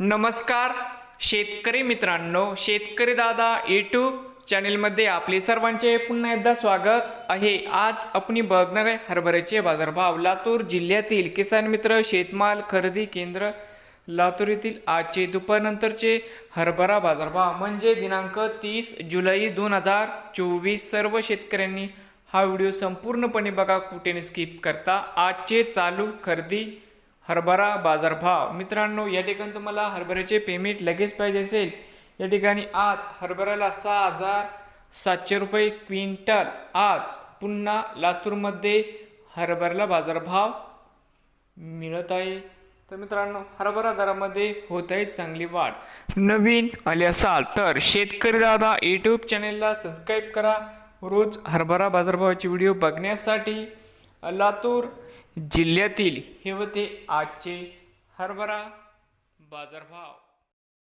नमस्कार शेतकरी मित्रांनो शेतकरी दादा यूट्यूब चॅनेलमध्ये आपले सर्वांचे पुन्हा एकदा स्वागत आहे. आज आपण बघणार आहे हरभऱ्याचे बाजारभाव. लातूर जिल्ह्यातील किसान मित्र शेतमाल खरेदी केंद्र लातूर येथील आजचे दुपारनंतरचे हरभरा बाजारभाव. म्हणजे दिनांक तीस जुलै दोन हजार चोवीस सर्व शेतकऱ्यांनी हा व्हिडिओ संपूर्णपणे बघा कुठे स्किप करता. आजचे चालू खरेदी हरभरा बाजारभाव. मित्रांनो या ठिकाणी तुम्हाला हरभऱ्याचे पेमेंट लगेच पाहिजे असेल. या ठिकाणी आज हरभऱ्याला सहा हजार सातशे रुपये क्विंटल. आज पुन्हा लातूरमध्ये हरभऱ्याला बाजारभाव मिळत आहे. तर मित्रांनो हरभरा दरामध्ये होत आहे चांगली वाढ. नवीन आले असाल तर शेतकरी दादा यूट्यूब चॅनेलला सबस्क्राईब करा. रोज हरभरा बाजारभावाचे व्हिडिओ बघण्यासाठी लातूर जिल्ह्यातील हे होते आजचे हरभरा बाजारभाव.